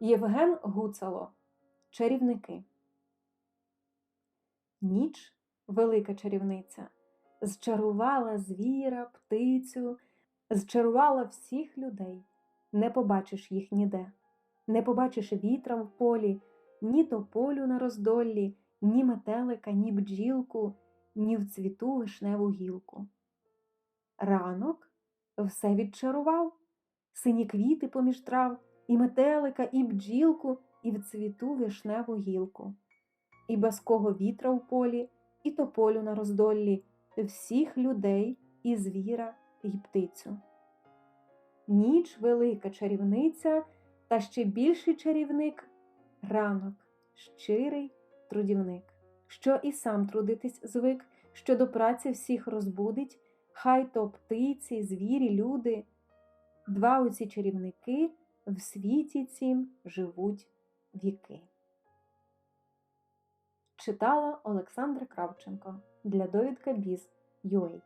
Євген Гуцало Чарівники. Ніч, велика чарівниця, зчарувала звіра, птицю, зчарувала всіх людей. Не побачиш їх ніде, не побачиш вітра в полі, ні тополю на роздоллі, ні метелика, ні бджілку, ні в цвіту вишневу гілку. Ранок все відчарував, сині квіти поміж трав, і метелика, і бджілку, і в цвіту вишневу гілку, і баского вітра в полі, і тополю на роздоллі, всіх людей, і звіра, і птицю. Ніч велика чарівниця, та ще більший чарівник ранок, щирий трудівник, що і сам трудитись звик, що до праці всіх розбудить, хай то птиці, звірі, люди. Два оці чарівники в світі цім живуть віки. Читала Олександра Кравченко для довідка Біз.UA